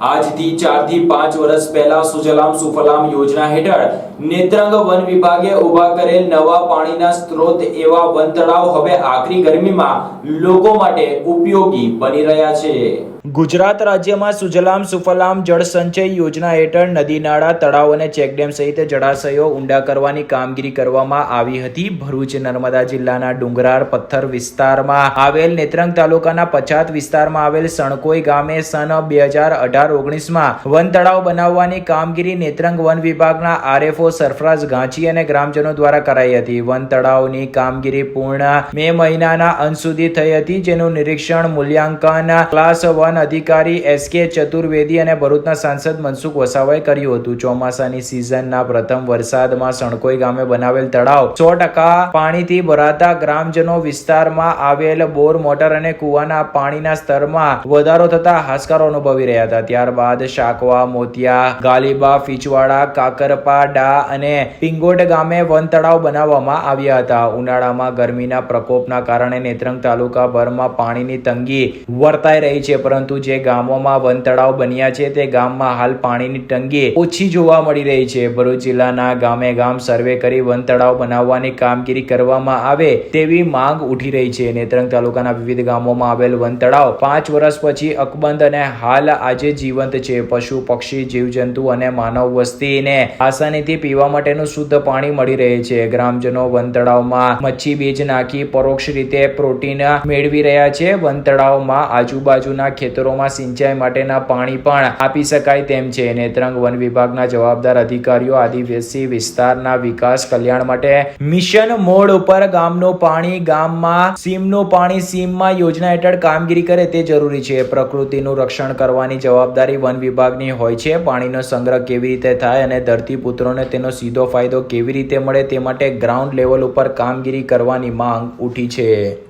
આજથી ચારથી પાંચ વર્ષ પહેલા સુજલામ સુફલામ યોજના હેઠળ નેત્રંગ વન વિભાગે ઊભા કરેલ નવા પાણીના સ્ત્રોત એવા વન તળાવ હવે આખરી ગરમીમાં લોકો માટે ઉપયોગી બની રહ્યા છે. ગુજરાત રાજ્યમાં સુજલામ સુફલામ જળ સંચય યોજના હેઠળ નદી નાળા, તળાવ અને ચેકડેમ સહિત જળાશયો ઊંડા કરવાની કામગીરી કરવામાં આવી હતી. ભરૂચ, નર્મદા જિલ્લાના ડુંગરાળ પથ્થર વિસ્તારમાં આવેલ નેત્રંગ તાલુકાના પછાત વિસ્તારમાં આવેલ સણકોઈ ગામે સન બે હજાર અઢાર ઓગણીસમાં વન તળાવ બનાવવાની કામગીરી નેત્રંગ વન વિભાગના આરએફઓ સરફરાજ ગાંચી અને ગ્રામજનો દ્વારા કરાઈ હતી. વન તળાવની કામગીરી પૂર્ણ મે મહિનાના અંત સુધી થઈ હતી, જેનું નિરીક્ષણ મૂલ્યાંકન ક્લાસ વન અધિકારી એસ કે ચતુર્વેદી અને ભરૂચના સાંસદ મનસુખ વસાવાએ કર્યું હતું. ચોમાસાની સિઝનના પ્રથમ વરસાદમાં સણકોઈ ગામે બનાવેલ તળાવ. સો ટકા પાણીથી ભરાતા ગ્રામજનો વિસ્તારમાં આવેલ બોર, મોટર અને કુવાના પાણીના સ્તરમાં વધારો થતા હાશકારો અનુભવી રહ્યા હતા. ત્યારબાદ શાકવા, મોતિયા, ગાલીબા, ફીચવાડા, કાકરપા, ડા અને પિંગોટ ગામે વન તળાવ બનાવવામાં આવ્યા હતા. ઉનાળામાં ગરમીના પ્રકોપના કારણે નેત્રંગ તાલુકાભરમાં પાણીની તંગી વર્તાઈ રહી છે પરંતુ જે ગામોમાં વન તળાવ બન્યા છે, તે ગામમાં હાલ પાણીની તંગી ઓછી જોવા મળી રહી છે. ભરૂચ જિલ્લાના ગામે ગામ સર્વે કરી વન તળાવ બનાવવાની કામગીરી કરવામાં આવે તેવી માંગ ઉઠી રહી છે. નેત્રંગ તાલુકાના વિવિધ ગામોમાં આવેલ વન તળાવ પાંચ વર્ષ પછી અકબંધ અને હાલ આજે જીવંત છે. પશુ, પક્ષી, જીવજંતુ અને માનવ વસ્તીને આસાનીથી પીવા માટેનું શુદ્ધ પાણી મળી રહે છે. ગ્રામજનો વન તળાવમાં મચ્છી બીજ નાખી પરોક્ષ રીતે પ્રોટીન મેળવી રહ્યા છે. વન તળાવમાં આજુબાજુના ખેતરોમાં સિંચાઈ માટેના પાણી પણ આપી શકાય તેમ છે. નેત્રંગ વન વિભાગના જવાબદાર અધિકારીઓ આદિવાસી વિસ્તારના વિકાસ કલ્યાણ માટે મિશન મોડ ઉપર ગામનું પાણી, ગામમાં સીમનું પાણી, સીમમાં યોજના હેઠળ કામગીરી કરે તે જરૂરી છે. પ્રકૃતિનું રક્ષણ કરવાની જવાબદારી વન વિભાગની હોય છે. પાણીનો સંગ્રહ કેવી રીતે થાય અને ધરતીપુત્રોને તેનો સીધો ફાયદો કેવી રીતે મળે તે માટે ગ્રાઉન્ડ લેવલ ઉપર કામગીરી કરવાની માંગ ઉઠી છે.